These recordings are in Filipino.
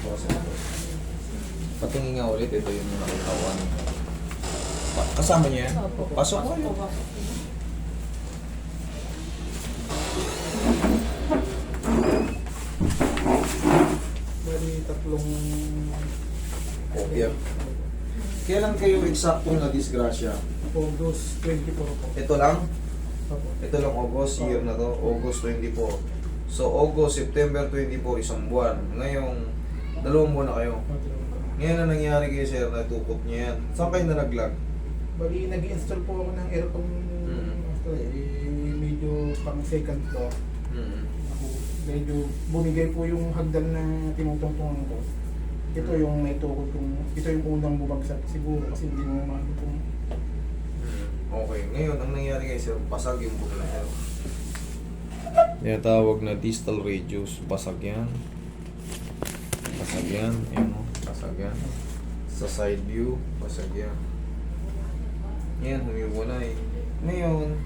dito kasi ito. Patingin nga ulit, ito yung nakitawan. Pa- kasama niya yan? Opo. Pasok ko po. Bali, tatlong... Okay. Kailan kayo eksaktong na disgrasya? August 24 po. Ito lang? Opo. Ito lang August, year na to, August 24. So August, September 24, isang buwan. Ngayong, dalawang buwan na kayo. Ngayon na nangyari kayo sir, natukot niya yan. Saan kayo nalaglag? Bali, nag-install po ako ng aircon Mm. after eh, medyo pang second floor. Mm. Ako, medyo bumigay po yung hagdan na tinutungtungan ko. Ito Mm. yung may tukod kong, ito yung unang bumagsak siguro kasi hindi mo maano kung Mm. Okay, ngayon ang nangyari kayo sir, basag yung buto na yan. Yung tawag na distal radius, basag yan. Basag yan, yan o, basag yan. Sa side view, basag yan. Humiwalay. Ngayon,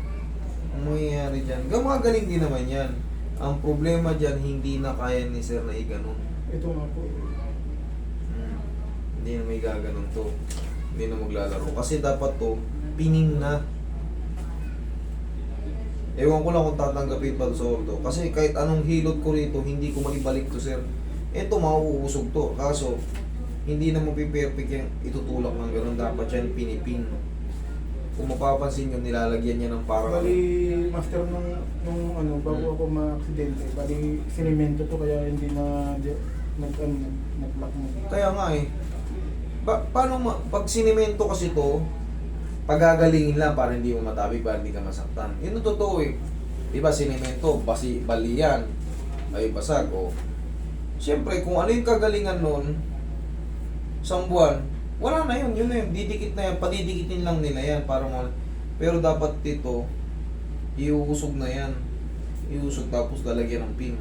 ang mangyayari dyan, gumagaling din naman yan. Ang problema dyan, hindi na kaya ni sir na iganon. ito nga po. Hmm. Hindi na may gaganon to. Hindi na maglalaro. Kasi dapat to, pining na. Ewan ko lang kung tatanggapin pa sa ordo. Kasi kahit anong hilot ko rito, hindi ko maibalik to, sir. Ito, mauusog to. Kaso, hindi na mapiperfect yung itutulak ng gano'n. Dapat yan pinipin. Kung mapapansin nyo, nilalagyan niya ng parang... Bali, master nung, nung ano, bago Mm. ako ma-aksidente, bali, sinimento to kaya hindi na, nag, ano, nag-lock mo. Kaya nga eh. Ba paano ma pag sinimento kasi to, pagagalingin lang para hindi mo matabig, para hindi ka masaktan. Yun ang totoo eh. Diba sinimento, basi, balian, ay basag o. Siyempre, kung ano yung kagalingan nun, isang buwan, wala na yun, yun na yun, didikit na yan, padidikitin lang nila yan para mo. Pero dapat dito, iuusog na yan. Iusog tapos lalagyan ng pin.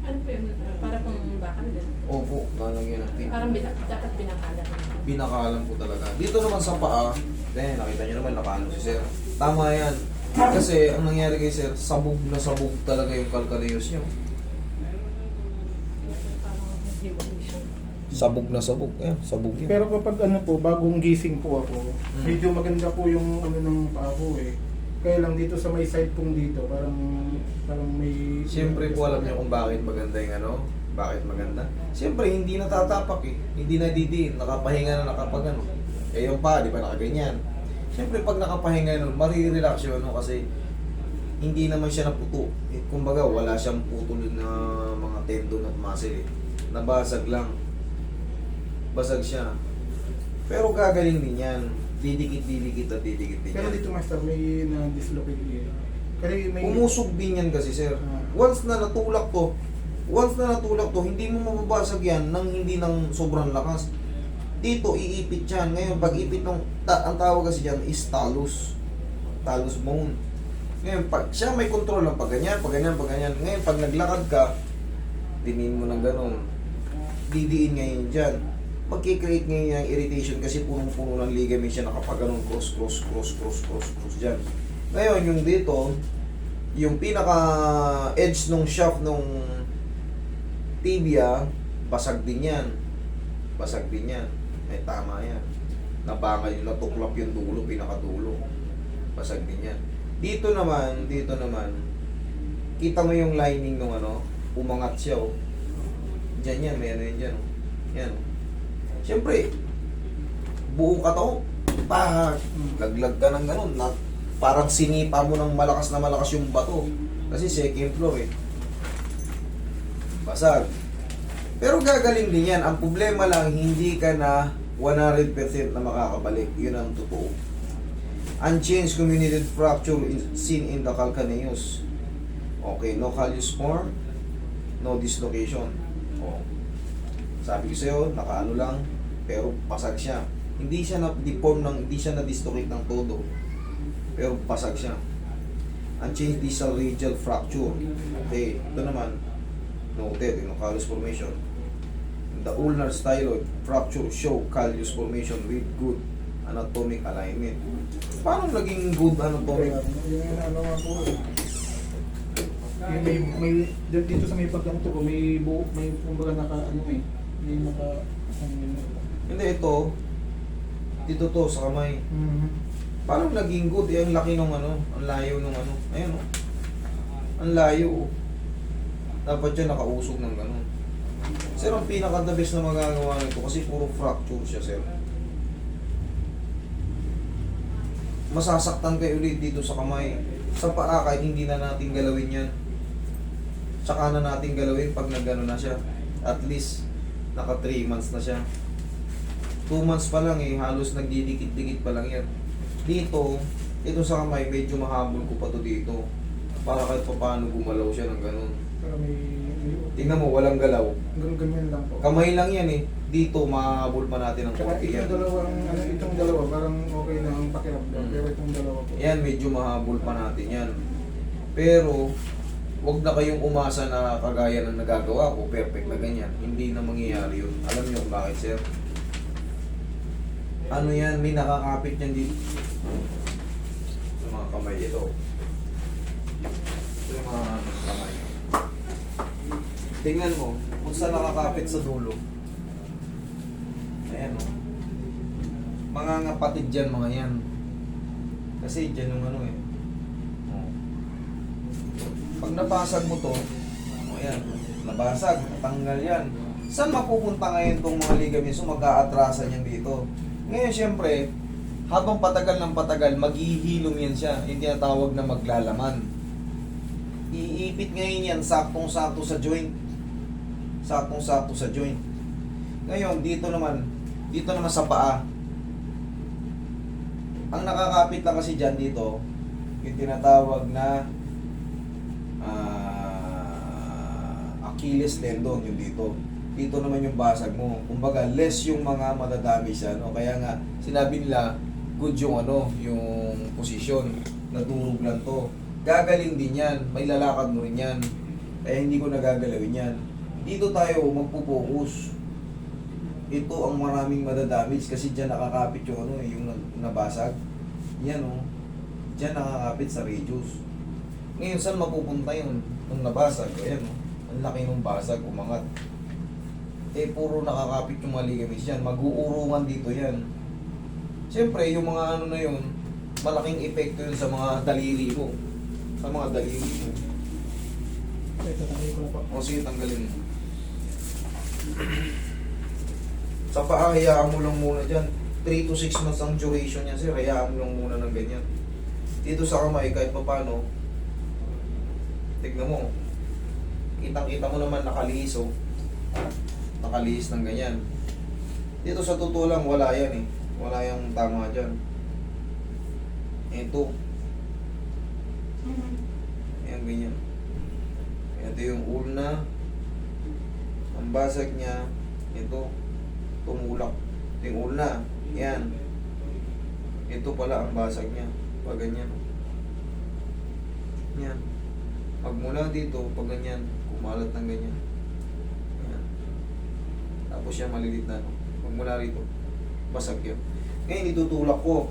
Ano po yun? Para pong bakal din. Opo, lalagyan ng pin. Parang binak dapat binakalat. pinakalan ko talaga. Dito naman sa paa, eh, nakita nyo naman nakano si sir. Tama yan. Kasi ang nangyari kay sir, sabog na sabog talaga yung calcaneus nyo. Parang revolution. Sabog na sabog. Eh, sabog yan. Pero kapag ano po, bagong gising po ako, Mm. medyo maganda po yung ano ng paa ko eh. Kaya lang dito sa may side pong dito, parang parang may... Siyempre po alam nyo kung bakit maganda yung ano, bakit maganda. Siyempre hindi natatapak eh. Hindi nadidiin, nakapahinga na nakapag ano. Eh yung pa, di ba nakaganyan. Siyempre pag nakapahinga nun, marirelax yun ano, kasi hindi naman siya naputo. Eh, kumbaga wala siyang putol na mga tendon at muscle eh. Nabasag lang. Basag siya. Pero gagaling din yan. Didikit-didikit at didikit din Pero yan. dito master, may na-dislocate eh. Kasi may... Umusog din yan kasi sir. Ah. Once na natulak to, once na natulak to, hindi mo mababasag yan nang hindi ng sobrang lakas. Dito, iipit yan. Ngayon, pag ipit ng, ta- ang tawag kasi dyan is talus. Talus bone. Ngayon, pag siya may control ng pag ganyan, pag ganyan, pag ganyan. Ngayon, pag naglakad ka, dinin mo ng ganun. Didiin ngayon dyan. Magkikreate ngayon yung irritation kasi punong-puno ng ligament siya nakapaganon cross, cross, cross, cross, cross, cross dyan. Ngayon, yung dito, yung pinaka edge nung shaft nung tibia, basag din yan. Basag din yan. May tama yan. Nabangal yung natuklap yung dulo, pinakadulo. Basag din yan. Dito naman, dito naman, kita mo yung lining nung ano, umangat siya oh. Diyan yan, may yan dyan oh. Yan oh. Siyempre, buong katawan, pa, laglag ka ng ganun, na, parang sinipa mo ng malakas na malakas yung bato. Kasi second floor eh. Basag. Pero gagaling din yan. Ang problema lang, hindi ka na 100% na makakabalik. Yun ang totoo. Unchanged comminuted fracture in, seen in the calcaneus. Okay, no callus form, no dislocation. Oh. Sabi ko sa'yo, nakaano lang, pero pasag siya. Hindi siya na-deform ng, hindi siya na-dislocate ng todo. Pero pasag siya. Unchanged distal radial fracture. Okay, ito naman, noted, yung callus formation. The ulnar styloid fracture show callus formation with good anatomic alignment. Paano naging good anatomic? Yung may, may, dito sa may pagganto ko, may bu, may kumbaga naka, ano eh, Hindi yun. Hindi, ito. Dito to, sa kamay. Mhm. Paano naging good? Eh, ang laki nung ano, ang layo nung ano. Ayun oh. Ang layo oh. Dapat yan nakausog ng ganun. Sir, ang pinaka-the best na magagawa nito kasi puro fracture siya, sir. Masasaktan kayo ulit dito sa kamay. Sa paa, kahit hindi na natin galawin yan. Tsaka na natin galawin pag nagano na siya. At least, naka 3 months na siya. 2 months pa lang eh, halos nagdidikit-dikit pa lang yan. Dito, ito sa kamay, medyo mahabol ko pa to dito. Para kahit pa paano gumalaw siya ng ganun. Pero may... Tingnan mo, walang galaw. Ganun ganyan lang po. Kamay lang yan eh. Dito, mahabol pa natin ng konti yan. dalawang, ano, itong dalawa, parang okay na ang pakiramdam. Mm. Pero itong dalawa po. Yan, medyo mahabol pa natin yan. Pero, wag na kayong umasa na kagaya ng nagagawa ko, perfect na ganyan. Hindi na mangyayari yun. Alam niyo kung bakit, sir? Ano yan, may nakakapit yan dito. Sa mga kamay ito. Ito yung mga ano, kamay. Tingnan mo, kung saan nakakapit sa dulo. Ayan o. Mga ngapatid dyan, mga yan. Kasi dyan yung ano eh. Pag nabasag mo to, o yan, nabasag, natanggal yan. Saan mapupunta ngayon tong mga ligaments so mag-aatrasan yan dito? Ngayon syempre, habang patagal ng patagal, maghihilom yan siya. Hindi na tawag na maglalaman. Iipit ngayon yan, saktong-sakto sa joint. Saktong-sakto sa joint. Ngayon, dito naman, dito naman sa paa, ang nakakapit lang kasi dyan dito, yung tinatawag na ah, Achilles tendon yung dito. Dito naman yung basag mo. Kumbaga, less yung mga madadami siya. No? Kaya nga, sinabi nila, good yung ano, yung position. Nadurog lang to. Gagaling din yan. May lalakad mo rin yan. Kaya hindi ko nagagalawin yan. Dito tayo magpo-focus. Ito ang maraming madadamage kasi dyan nakakapit yung ano eh, yung na- nabasag. Yan oh. Dyan nakakapit sa radius. Ngayon, saan mapupunta yun? Nung nabasag, ayan oh. Ang laki ng basag, umangat. Eh, puro nakakapit yung mga ligaments dyan. Mag-uurungan dito yan. Siyempre, yung mga ano na yun, malaking epekto yun sa mga daliri mo. Sa mga daliri mo. Ito, tanggalin ko na po. O sige, tanggalin mo. Sa paa, hayaan mo lang muna dyan. 3 to 6 months ang duration niya, sir. Hayaan mo lang muna ng ganyan. Dito sa kamay, kahit pa paano, tignan mo. Kitang-kita mo naman nakalihis, oh. Nakalihis ng ganyan. Dito sa totoo lang, wala yan eh. Wala yung tama dyan. Ito. Ayan, ganyan. Ito yung ulna. Ang basag niya, ito, tumulak. Ito yung ulna. Yan. Ito pala ang basag niya. Pag ganyan. Yan. Pag mula dito, pag ganyan, kumalat ng ganyan. Yan. Tapos siya malilit na. no? Pag mula rito, basag yun. Ngayon, itutulak ko.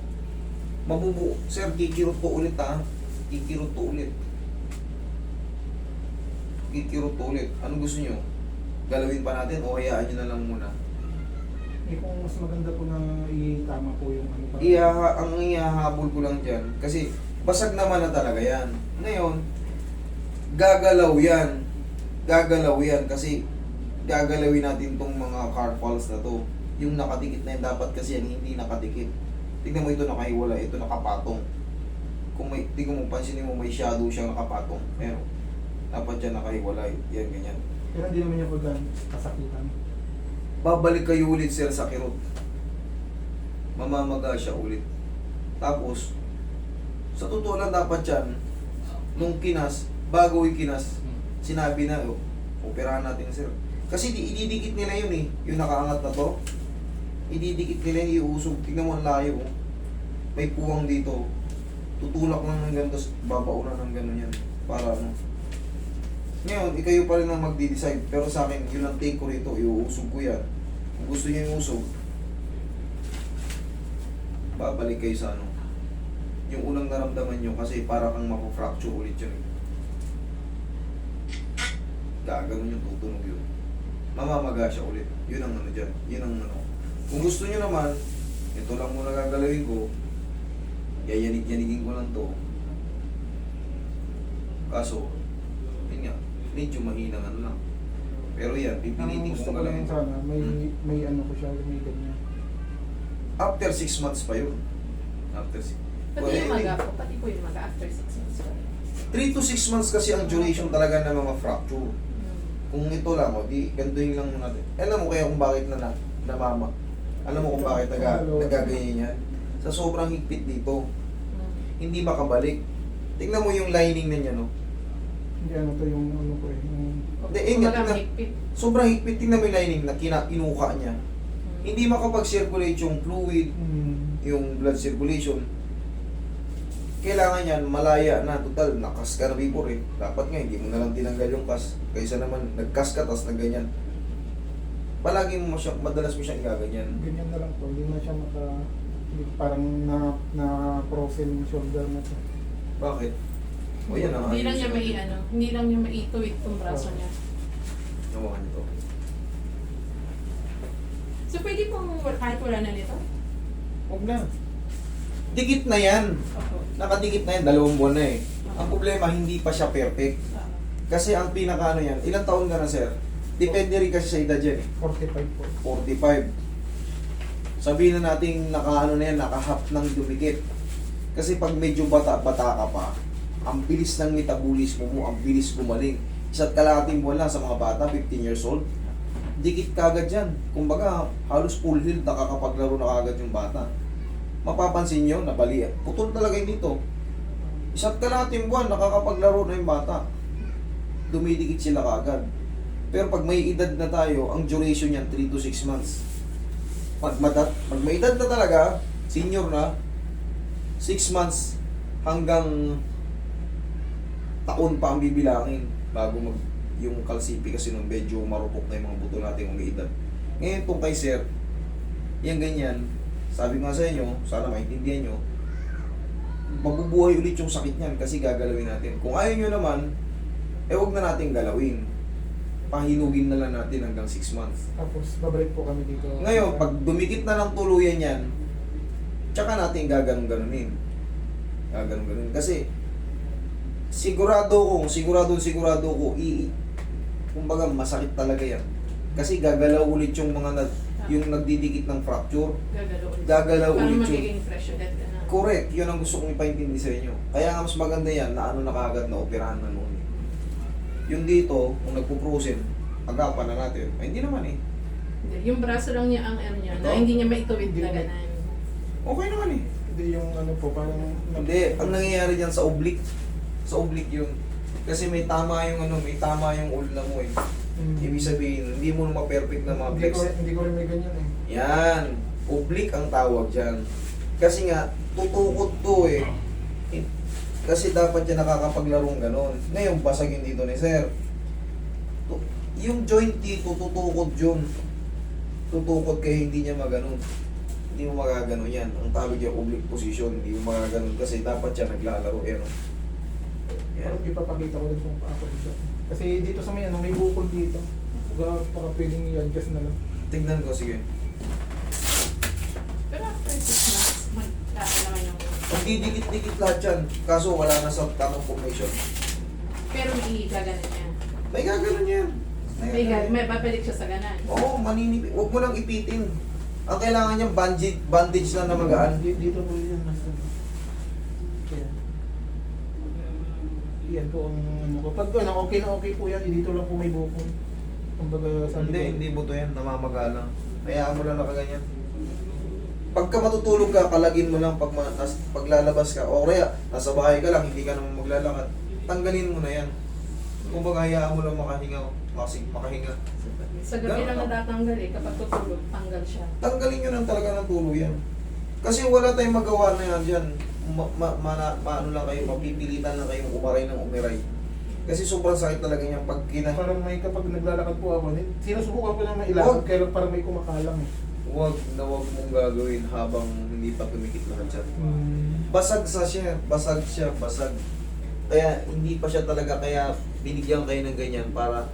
Mabubu. Sir, kikirot ko ulit ha. Kikirot ko ulit kikirot ko ulit. Ano gusto nyo? Galawin pa natin o hayaan nyo na lang muna? Eh kung mas maganda po na itama po yung ano pa. Iyaha, ang ihahabol ko lang dyan, kasi basag naman na talaga yan. Ngayon, gagalaw yan. Gagalaw yan kasi gagalawin natin tong mga carpals na to. Yung nakadikit na yan, dapat kasi yan hindi nakadikit. Tingnan mo ito nakahiwala, ito nakapatong. Kung may, tingnan mo, pansinin mo may shadow siyang nakapatong. Pero, dapat yan nakahiwalay. Yan, ganyan. Pero hindi naman po gan kasakitan. babalik kayo ulit sir sa kirot. Mamamaga siya ulit. Tapos, sa totoo lang dapat yan, nung kinas, bago ikinas, sinabi na, oh, operahan natin sir. Kasi di, ididikit nila yun eh, yung nakaangat na to. Ididikit nila yung iusog. Tingnan mo ang layo. oh. May puwang dito. Tutulak lang ng ganito, babaunan ng gano'n yan. Para ano. Ngayon, ikayo pa rin ang magdi-decide. Pero sa akin, yun ang take ko rito. Iuusog ko yan. Kung gusto niyo yung usog, babalik kayo sa ano. Yung unang naramdaman nyo kasi para kang mapofracture ulit yun. Eh. Gaganon yung tutunog yun. mamamaga siya ulit. Yun ang ano dyan. Yun ang ano. Kung gusto nyo naman, ito lang muna gagalawin ko. Yayanig-yanigin ko lang to. Kaso, yun nga, medyo mahinang ano lang. Pero yan, pipilitin ko lang galawin. sana, may, Hmm. may ano ko siya, may ganyan. After 6 months pa yun. After 6 Pati yung maga po, pati po yung maga after 6 months pa rin. 3 to 6 months kasi ang duration talaga ng mga fracture. Kung ito lang, o di, gantuhin lang natin. Alam mo kaya kung bakit na, na namama. Alam mo kung bakit naga, nagaganyan yan. Sa sobrang higpit dito, Hmm. hindi makabalik. Tingnan mo yung lining na niya, no? Hindi ano to yung ano ko eh. Yung, Hindi, eh, tingnan- mahigpit. Sobrang higpit. Tingnan mo yung lining na kina, inuka niya. Hmm. Hindi makapag-circulate yung fluid, hmm, yung blood circulation. Kailangan yan, malaya na. Total, nakas ka na before eh. Dapat nga, hindi mo na lang tinanggal yung kas. Kaysa naman, nagkas ka, tas na ganyan. Palagi mo siya, madalas mo siyang gaganyan. ganyan na lang po. Hindi na siya maka... Parang na, na frozen shoulder na siya. Bakit? O yan ang Hindi lang niya may ano, hindi lang niya maituwid itong braso niya. Hawakan niyo to. So pwede pong kahit wala na nito? Huwag na. Dikit na yan. Nakadikit na yan, dalawang buwan na eh. Ang problema, hindi pa siya perfect. Kasi ang pinaka ano yan, ilang taon ka na sir? Depende rin kasi sa edad yan eh. 45 po. 45. Sabihin na natin nakaano na yan, nakahap ng dumikit. Kasi pag medyo bata-bata ka pa, ang bilis ng metabolismo mo, ang bilis gumaling. Isa't kalahating buwan lang sa mga bata, 15 years old, dikit kagad yan. Kumbaga, halos full healed nakakapaglaro na kagad yung bata. Mapapansin nyo, nabali. Putol talaga yun dito. Isa't kalahating buwan, nakakapaglaro na yung bata. Dumidikit sila kagad. Pero pag may edad na tayo, ang duration niyan 3 to 6 months. Pag, matat, pag may edad na talaga, senior na, 6 months hanggang taon pa ang bibilangin bago mag yung kalsipi kasi nung medyo marupok na yung mga buto natin kung may edad. Ngayon itong kay sir, yan ganyan, sabi nga sa inyo, sana maintindihan nyo, mabubuhay ulit yung sakit niyan kasi gagalawin natin. Kung ayaw nyo naman, eh wag na natin galawin. Pahinugin na lang natin hanggang 6 months. Tapos babalik po kami dito. Ngayon, pag dumikit na ng tuluyan yan, tsaka natin gaganon-ganonin. Gaganon-ganonin. Kasi, sigurado ko, sigurado sigurado ko, i, kumbaga masakit talaga yan. Kasi gagalaw ulit yung mga nag, yung nagdidikit ng fracture. Gagalaw ulit. Gagalaw ulit yun. magiging fresh ulit ka na. Correct, yun ang gusto kong ipaintindi sa inyo. Kaya nga mas maganda yan na ano na kaagad na operahan na noon. Yung dito, kung nagpo-frozen, agapan na natin. Ay, hindi naman eh. Hindi, Yung braso lang niya ang ano niya, na Ito? hindi niya maituwid Hindi na na- ganan. Okay naman eh. Hindi yung ano po, parang... Hindi, ang nangyayari diyan sa oblique, sa oblique yun. Kasi may tama yung ano, may tama yung ulna mo eh. Hmm. Ibig sabihin, hindi mo naman perfect na mga Hindi flex. ko, hindi ko rin may ganyan eh. Yan, oblique ang tawag diyan. Kasi nga, tutukod to eh. Eh, Kasi dapat yan nakakapaglarong ganon. Ngayon, basag yun dito ni sir. Yung joint dito, tutukod yun. Tutukod kaya hindi niya maganon. Hindi mo magaganon yan. Ang tawag niya oblique position, hindi mo magaganon kasi dapat siya naglalaro. Yan. oh. Yan. Parang ipapakita ko din kung ako. Kasi dito sa may ano, may bukol dito. Baka, baka pwedeng i-adjust na lang. Tignan ko, sige. Pero after 6 months, mag-aalaman yung... Magdidikit-dikit lahat yan. Kaso wala na sa tamang formation. Pero may gaganan niya. May gaganon yan. May, gag- may babalik siya sa ganan. Oo, maninipit. Huwag mo lang ipitin. Ang kailangan niya bandage, bandage lang na magaan. Di- Dito po yan. Nasa... Yan. Yan po ang ano ko. Pag ano, okay na okay po yan, dito lang po may bukol. Kumbaga sabi Hindi, ko, hindi buto yan. Namamaga lang. Hayaan mo lang nakaganyan. Pagka matutulog ka, kalagin mo lang pag ma- nas, paglalabas ka. O kaya, nasa bahay ka lang, hindi ka naman maglalakad. Tanggalin mo na yan. Kung baga, hayaan mo lang makahinga. Makasig, makahinga. Sa gabi Ganun lang lang. natatanggal eh. Kapag tutulog, tanggal siya. Tanggalin nyo lang talaga ng tulo yan. Kasi wala tayong magawa na yan dyan. Ma, ma, ma- maano lang kayo, mapipilitan lang kayong umaray ng umiray. Kasi sobrang sakit talaga niyan pag kina... parang may kapag naglalakad po ako, sinusubukan ko na Huwag. mailakad, kaya parang may kumakalang eh. Huwag na huwag mong gagawin habang hindi pa tumikit lahat siya. Hmm. Basag sa siya, basag siya, basag. Kaya hindi pa siya talaga, kaya binigyan kayo ng ganyan para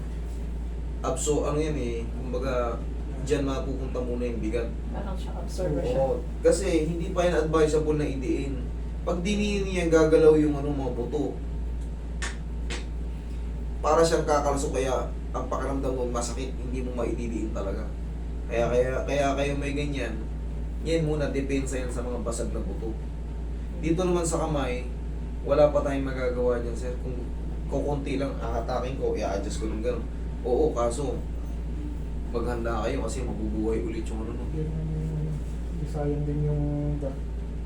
abso, ano yan eh, kumbaga, dyan mapupunta muna yung bigat. Parang siya absorber siya. Oo, kasi hindi pa yan advisable na idiin. Pag diniin niya, gagalaw yung ano, mga buto. Para siyang kakalso, kaya ang pakiramdam mo masakit, hindi mo maididiin talaga. Kaya, kaya, kaya kayo may ganyan, yan muna, depensa yan sa mga basag na buto. Dito naman sa kamay, wala pa tayong magagawa dyan, sir. Kung kukunti lang, akatakin ko, i-adjust ko ng gano'n. Oo, kaso, maghanda kayo kasi mabubuhay ulit yung ano. no. Sayang din yung...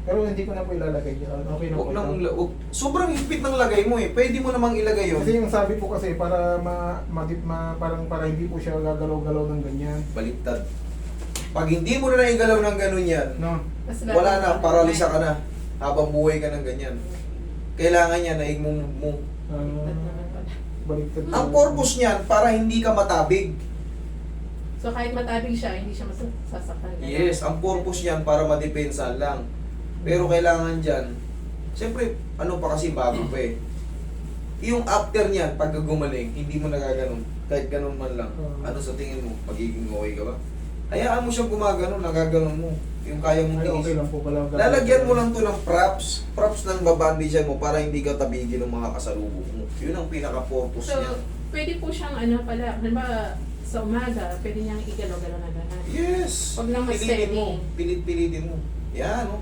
Pero hindi ko na po ilalagay dyan. Okay na po. Huwag nang, huwag, sobrang higpit ng lagay mo eh. Pwede mo namang ilagay yun. Kasi yung sabi po kasi para ma, ma, ma parang para hindi po siya gagalaw-galaw ng ganyan. Baliktad. Pag hindi mo na naigalaw ng ganun yan, No? Wala na, paralisa ka na. Habang buhay ka ng ganyan. Kailangan yan, naig mo, mo. Ah, Baliktad. Ang purpose niyan, para hindi ka matabig. So kahit matabig siya, hindi siya masasaktan. Yes, ang purpose niyan para madepensa lang. Pero kailangan dyan, siyempre, ano pa kasi bago pa eh. Yung after niyan, pag gumaling, hindi mo nagaganon. Kahit ganun man lang. Ano sa tingin mo? Magiging okay ka ba? Hayaan mo siyang gumaganon, nagaganon mo. Yung kaya mong Ay, okay lang po pala. Lalagyan mo lang to ng props. Props ng babandage mo para hindi ka tabigin ng mga kasalubong mo. Yun ang pinaka-purpose So, niya. pwede po siyang ano pala, halimbawa sa umaga, pwede niyang igalaw-galaw na gano'n. Yes! Huwag lang mas Pilitin mo. Pilit-pilitin mo. Yan, no?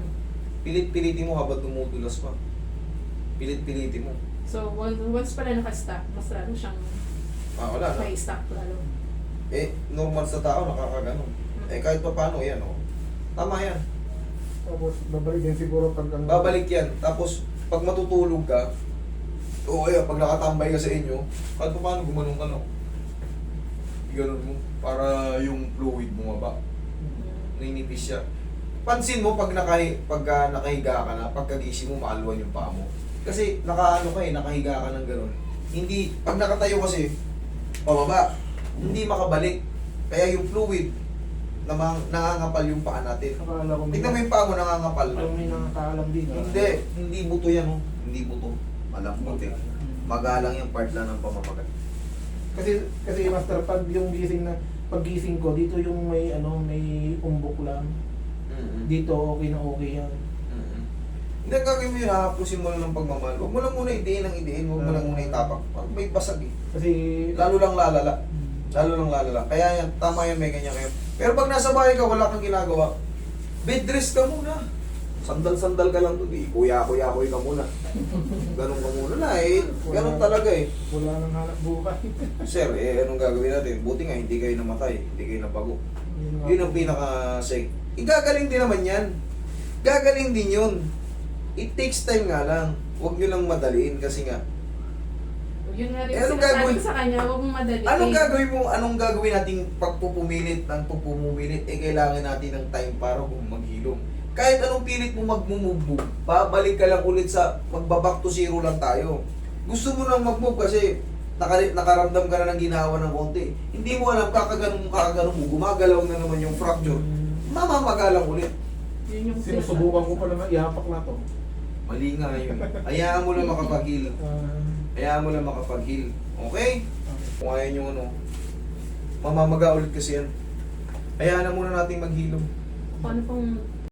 Pilit-pilitin mo habang dumudulas pa. Pilit-pilitin mo. So, once, once pala naka-stop, mas lalo siyang Ah, wala na. may stop lalo. Eh, normal sa tao, nakakaganon. Eh, kahit pa paano, yan, oh. Tama yan. Tapos babalik din siguro pag ano. Babalik yan. Tapos, pag matutulog ka, o kaya pag nakatambay ka sa inyo, kahit pa paano, gumanong ka, no? Ganon mo. Para yung fluid bumaba. Ninipis siya. Pansin mo pag nakahi, pagka nakahiga ka na, pagkagising mo maalwan yung paa mo. Kasi nakaano ka eh, nakahiga ka ng gano'n. Hindi, pag nakatayo kasi, pababa, hindi makabalik. Kaya yung fluid, namang nangangapal yung paa natin. Tingnan mo yung paa mo nangangapal. Parang may nakakaalam din. ah. Hindi, hindi buto yan oh. Hindi buto. Malambot eh. Magalang yung part lang ng pamamagat. Kasi kasi master pag yung gising na paggising ko dito yung may ano may umbok lang. Mm-mm. Dito okay na okay yan. Mm-mm. Hindi, gagawin mo yun, hahapusin mo lang ng pagmamahal. Huwag mo lang muna idein ang idein, huwag mo lang muna itapak. Parang may basag eh. Kasi Lalo lang lalala. Lalo lang lalala. Kaya yan, tama yan, may ganyan kayo. Pero pag nasa bahay ka, wala kang ginagawa, bed rest ka muna. Sandal-sandal ka lang doon. Eh, kuya-kuya-kuya ka muna. Ganun ka muna na eh. Ganun talaga eh. wala nang hanap buhay. Sir, eh, anong gagawin natin? Buti nga, hindi kayo namatay. Hindi kayo nabago. Yun ang po. Igagaling din naman yan. Gagaling din yun. It takes time nga lang. Huwag nyo lang madaliin kasi nga. Yun nga rin Eh, anong gagawin? sa kanya, huwag mong madali. Anong gagawin mo? Anong gagawin nating pagpupumilit ng pupumumilit? Eh, kailangan natin ng time para kung maghilom. Kahit anong pilit mo magmumove, babalik ka lang ulit sa magbaback to zero lang tayo. Gusto mo nang mag-move kasi naka, nakaramdam ka na ng ginawa ng konti. Hindi mo alam, kakaganon mo, kakaganon mo, gumagalaw na naman yung fracture. Mamamagalang ulit. Yun yung Sinusubukan ko pala na ihapak na to. Mali nga yun. Hayaan mo lang makapag-heal. Ah, Hayaan mo lang makapag-heal. Okay? Kung ayaw nyo ano, mamamaga ulit kasi yan. Hayaan na muna natin maghilom. Kung ano pong